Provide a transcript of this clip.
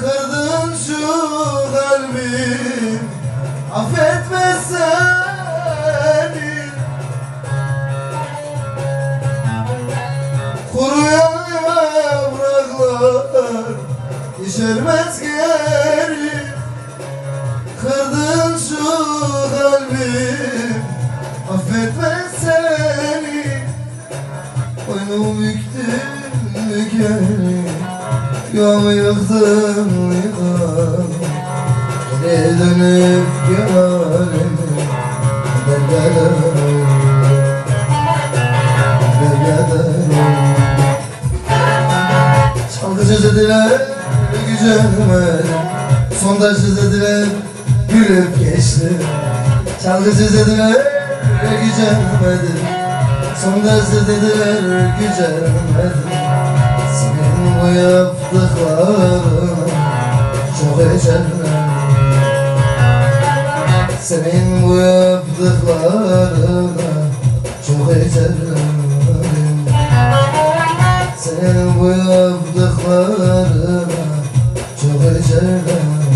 Kırdın şu kalbi Affetmez seni. Kuruyan yapraklar Düşermez geri. Kırdın şu kalbi Affetmez seni. Oyunum yükle Yuvamı yıktım yıktım Geri dönüp gönlüm. Derlerim Derlerim Çalgıcı dediler gücenmedim Sondajcı dediler gülüp geçtim Çalgıcı dediler gücenmedim Sondajcı dediler gücenmedim Senin bu yaptıklarına çok ecerler Senin bu yaptıklarına çok ecerler Senin bu yaptıklarına çok ecerler